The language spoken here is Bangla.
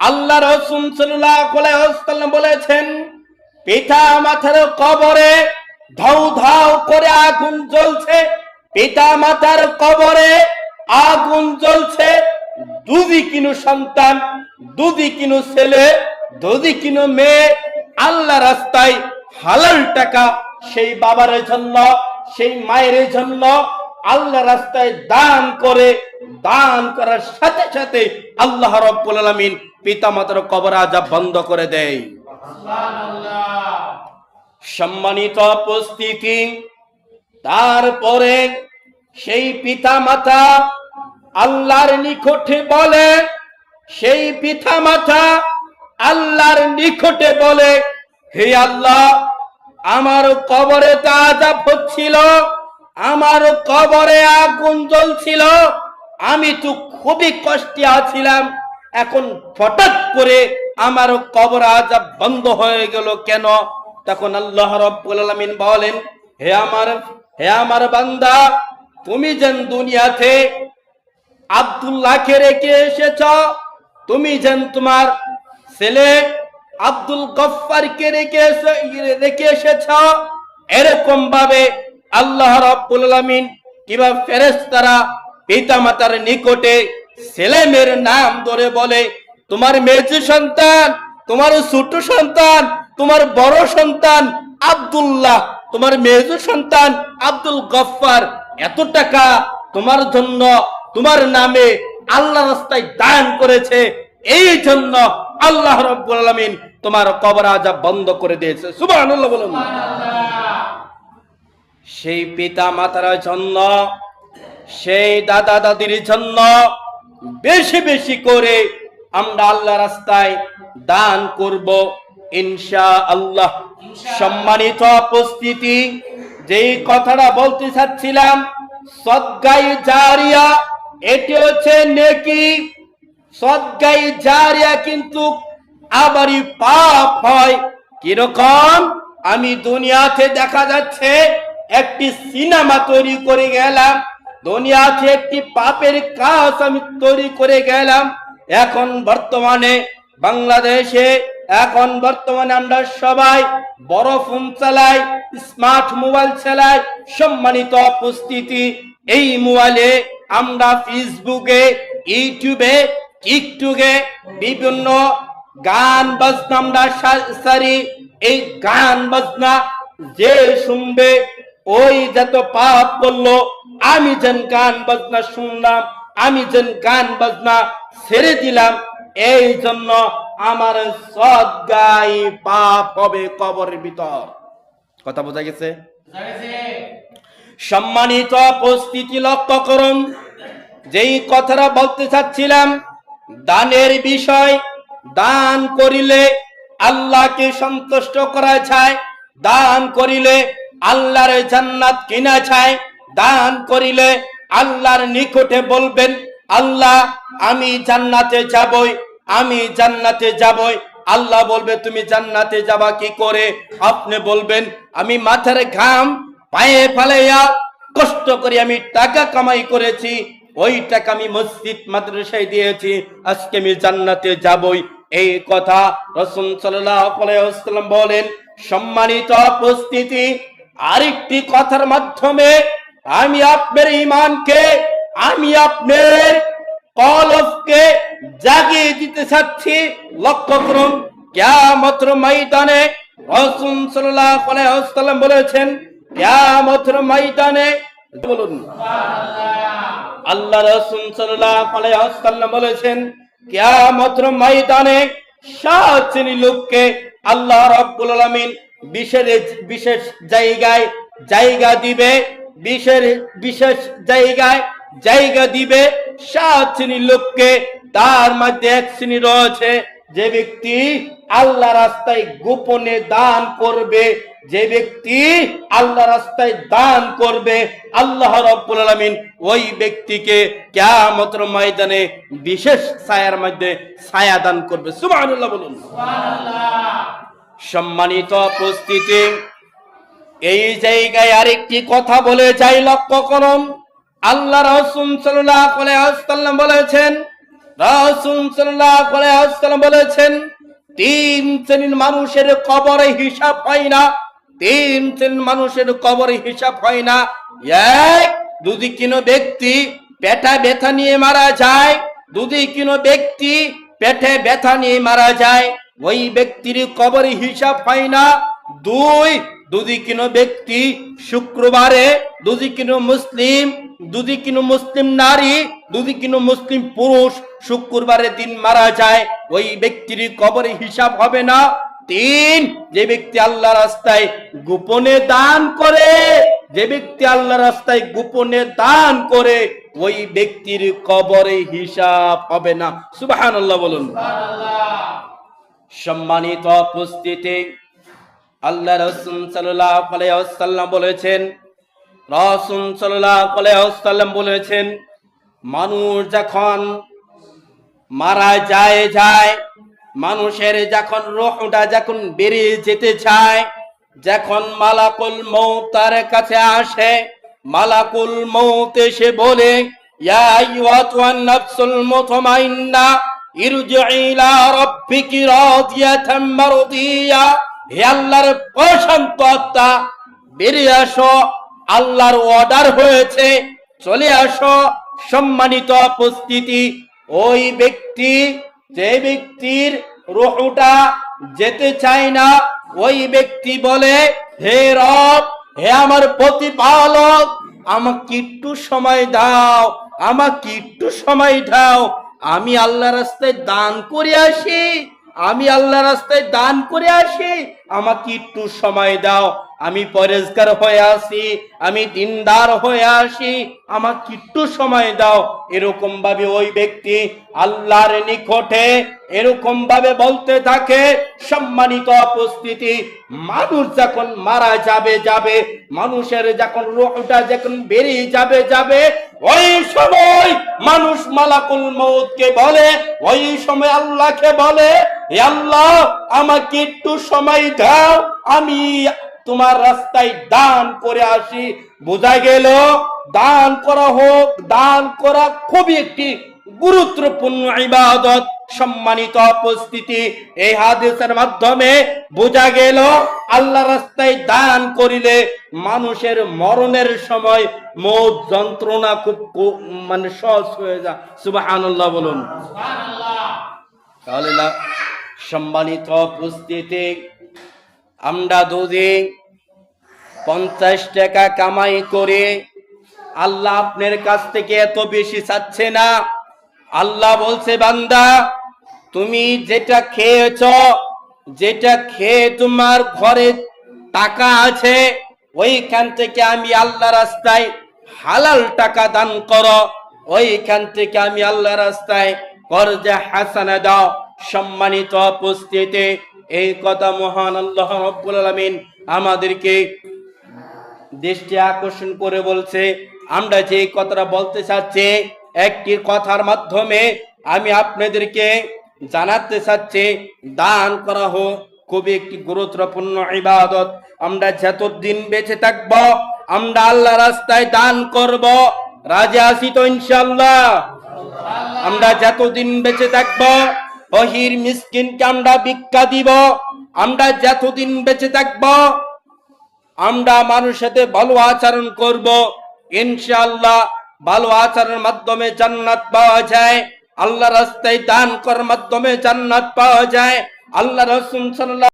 আল্লাহ আলাইহি বলেছেন পিতা মাতার কবরে ধাউ ধাউ করে আগুন জ্বলছে পিতা মাতার কবরে আগুন জ্বলছে দুদি কিনু সন্তান দুদি কিনু ছেলে দুদি কিনু মেয়ে, আল্লাহ রাস্তায় হালাল টাকা সেই বাবার জন্য, সেই মায়ের জন্য আল্লাহ রাস্তায় দান করে, দান করার সাথে সাথে আল্লাহ রব্বুল আলামিন পিতামাতার কবর আজাব বন্ধ করে দেয়। সম্মানিত উপস্থিতি, তারপরে সেই পিতা মাতা আল্লাহর নিকটে বলে, সেই পিতা মাতা আল্লাহর নিকটে বলে, হে আল্লাহ, আমার কবরে তা আজাব হচ্ছিল, আমার কবরে আগুন জ্বলছিল, আমি তো খুবই কষ্টে আছিলাম। এখন হঠাৎ করে আমার কবর আজাব বন্ধ হয়ে গেল কেন? তখন আল্লাহ রব্বুল আলামিন বলেন, হে আমার হে আমার বান্দা, তুমি যেন দুনিয়াতে আব্দুল্লাহকে রেখে এসেছ, তুমি যেন তোমার ছেলে আব্দুল গফফারকে রেখে রেখে এসেছ। এরকম ভাবে আল্লাহ রাব্বুল আলামিন কিংবা ফেরেশতারা পিতামাতার নিকটে ছেলে মেয়ের নাম ধরে বলে তোমার মেজু সন্তান তোমার ছোট সন্তান তোমার বড় সন্তান আব্দুল্লাহ তোমার মেজু সন্তান আব্দুল গফফার। এত টাকা তোমার জন্য তোমার নামে আল্লাহ রাস্তায় দান করেছে। এই জন্য আল্লাহ রব্বুল আলামিন তোমার কবর আজাব বন্ধ করে দিয়েছে। বলুন। সেই পিতা মাতার জন্য সেই দাদা দাদির জন্য বেশি বেশি করে আমরা আল্লাহ রাস্তায় দান করব ইনশা আল্লাহ সম্মানিত উপস্থিতি, যেই কথাটা বলতে চাচ্ছিলাম, সদ্গাই জারিয়া, এটি হচ্ছে নেকি। সদ্গাই জারিয়া কিন্তু আবারই পাপ হয়। কীরকম? আমি দুনিয়াতে দেখা যাচ্ছে একটি সিনেমা তৈরি করে গেলাম দুনিয়াতে একটি পাপের কাজ আমি তৈরি করে গেলাম। এখন বর্তমানে বাংলাদেশে, এখন বর্তমানে আমরা সবাই বড় ফোন চালাই, স্মার্ট মোবাইল চালাই, সম্মানিত উপস্থিতি। এই মোবাইলে আমরা ফেসবুকে, ইউটিউবে, টিকটকে বিভিন্ন গান বাজনা আমরা সারি। এই গান বাজনা যে শুনবে, ওই যত পাপ করল আমি যেন গান বাজনা শুনলাম, আমি যেন গান বাজনা ছেড়ে দিলাম, এই জন্য আমার সদ্গাই পাপ হবে কবরের ভিতর। কথা বোঝা গেছে? সম্মানিত উপস্থিতি লক্ষ্য করুন, যেই কথাটা বলতে চাচ্ছিলাম, দানের বিষয়, দান করিলে আল্লাহকে সন্তুষ্ট করা যায়, দান করিলে আল্লাহর জান্নাত কিনা যায় দান করিলে আল্লাহর নিকটে বলবেন, আল্লাহ, আমি জান্নাতে যাবই, আমি জান্নাতে যাবই। আল্লাহ বলবে, তুমি জান্নাতে যাবা কি করে? আপনি বলবেন, আমি মাথার ঘাম পায়ে ফালাইয়া কষ্ট করে আমি টাকা কামাই করেছি, ওই টাকা আমি মসজিদ, মাদ্রাসায় দিয়েছি, আজকে আমি জান্নাতে যাবই। এই কথা রসুল সাল্লাম বলেন। সম্মানিত উপস্থিতি, আরেকটি কথার মাধ্যমে আমি আপনার ইমানকে আমি আপনার কলফকে জাগিয়ে দিতে চাচ্ছি। লক্ষ্য করুন, কিয়ামতের আলাইহি ওয়াসাল্লাম বলেছেন, কিয়ামতের ময়দানে বলুন, আল্লাহ আলাইহি ওয়াসাল্লাম বলেছেন, কিয়ামতের ময়দানে সাত শ্রেণির লোককে আল্লাহ রাব্বুল আলামিন বিশেষ বিশেষ জায়গায় জায়গা দিবে। বিশেষ বিশেষ জায়গায় জায়গা দিবে সাত শ্রেণির লোককে তার মধ্যে এক শ্রেণি রয়েছে। যে ব্যক্তি আল্লাহ রাস্তায় গোপনে দান করবে যে ব্যক্তি আল্লাহ রাস্তায় দান করবে আল্লাহ রব্বুল আলামিন ওই ব্যক্তিকে কিয়ামতের ময়দানে বিশেষ ছায়ার মধ্যে ছায়া দান করবে। সুবহানাল্লাহ বলুন। সম্মানিত উপস্থিতি। এই জায়গায় আরেকটি কথা বলে যাই, লক্ষ্য করুন। আল্লাহ আলাইহি ওয়াসাল্লাম বলেছেন আলাইহি ওয়াসাল্লাম বলেছেন, তিন শ্রেণির মানুষের কবরে হিসাব হয় না। তিন শ্রেণির মানুষের কবরে হিসাব হয় না। এক, যদি কোনো ব্যক্তি পেটা ব্যথা নিয়ে মারা যায়, যদি কোনো ব্যক্তি পেটে ব্যথা নিয়ে মারা যায়, ওই ব্যক্তির কবরে হিসাব হয় না। দুই যদি কোনো ব্যক্তি শুক্রবারে যদি কোনো মুসলিম যদি কোনো মুসলিম নারী যদি কোনো মুসলিম পুরুষ শুক্রবারের দিন মারা যায়। ওই ব্যক্তির কবরে হিসাব হবে না। তিন যে ব্যক্তি আল্লাহ রাস্তায় গোপনে দান করে যে ব্যক্তি আল্লাহ রাস্তায় গোপনে দান করে ওই ব্যক্তির কবরে হিসাব হবে না। সুবহানাল্লাহ বলুন। সম্মানিত উপস্থিতি আল্লাহ রসুন সাল্লাম বলেছেন রসুন সাল্লাম বলেছেন, মানুষ যখন মারা যায় যায়, মানুষের যখন রোহটা যখন বেরিয়ে যেতে চায়, যখন মালাকুল মৌ তার কাছে আসে, মালাকুল মৌত এসে বলে ইলা রাব্বিকি রাদিয়াতাম মারদিয়া। হে আল্লাহর প্রশান্ত আত্মা বেরিয়ে আসো, আল্লাহর অর্ডার হয়েছে, চলে আসো, সম্মানিত উপস্থিতি। ওই ব্যক্তি, যে ব্যক্তির রুহুটা যেতে চায় না, ওই ব্যক্তি বলে, হে রব, হে আমার প্রতিপালক, আমাকে একটু সময় দাও, আমাকে একটু সময় দাও, আমি আল্লাহ রাস্তায় দান করে আসি। আমি আল্লাহ রাস্তায় দান করে আসি আমাকে একটু সময় দাও। আমি পরেজগার হয়ে আসি, আমি দিনদার হয়ে আসি। আমাকে একটু সময় দাও। এরকম ভাবে ওই ব্যক্তি আল্লাহর নিকটে এরকম ভাবে বলতে থাকে, সম্মানিত উপস্থিতি, মানুষ যখন মারা যাবে যাবে, মানুষের যখন রোহটা যখন বেরিয়ে যাবে যাবে, ওই সময় মানুষ মালাকুল মৌতকে বলে, ওই সময় আল্লাহকে বলে আল্লাহ, আমাকে একটু সময় দাও, আমি তোমার রাস্তায় দান করে আসি। বোঝা গেল দান করা হোক দান করা খুবই একটি গুরুত্বপূর্ণ ইবাদত সম্মানিত উপস্থিতি। এই হাদিসের মাধ্যমে বোঝা গেল আল্লাহ রাস্তায় দান করিলে মানুষের মরণের সময় মৌত যন্ত্রণা খুব মানে সহজ হয়ে যায়। সুবহানাল্লাহ বলুন। তাহলে সম্মানিত উপস্থিতি আমরা দুদি পঞ্চাশ টাকা কামাই করে আল্লাহ আপনার কাছ থেকে এত বেশি চাচ্ছে না। আল্লাহ বলছে, বান্দা, তুমি যেটা খেয়েছ, যেটা খেয়ে তোমার ঘরে টাকা আছে, ওইখান থেকে আমি আল্লাহ রাস্তায় হালাল টাকা দান করো। ওইখান থেকে আমি আল্লাহ রাস্তায় করজা হাসানা দাও। সম্মানিত উপস্থিতি এই কথা মহান আল্লাহ রব্বুল আলামিন আমাদেরকে দৃষ্টি আকর্ষণ করে বলছে, আমরা যে কথাটা বলতে চাচ্ছি, একটি কথার মাধ্যমে আমি আপনাদেরকে জানাতে চাচ্ছি, দান করা হোক খুবই একটি গুরুত্বপূর্ণ ইবাদত। আমরা যতদিন বেঁচে থাকব, আমরা আল্লাহ রাস্তায় দান করব। রাজা আসি তো ইনশাল্লাহ আমরা যতদিন বেঁচে থাকব বহির মিসকিনকে আমরা ভিক্ষা দিব। আমরা যতদিন বেঁচে থাকব আমরা মানুষের সাথে ভালো আচরণ করব। ইনশাআল্লাহ ভালো আচরণের মাধ্যমে জান্নাত পাওয়া যায়। আল্লাহ রাস্তায় দান করার মাধ্যমে জান্নাত পাওয়া যায়। আল্লাহ রসুল সাল্লাল্লাহু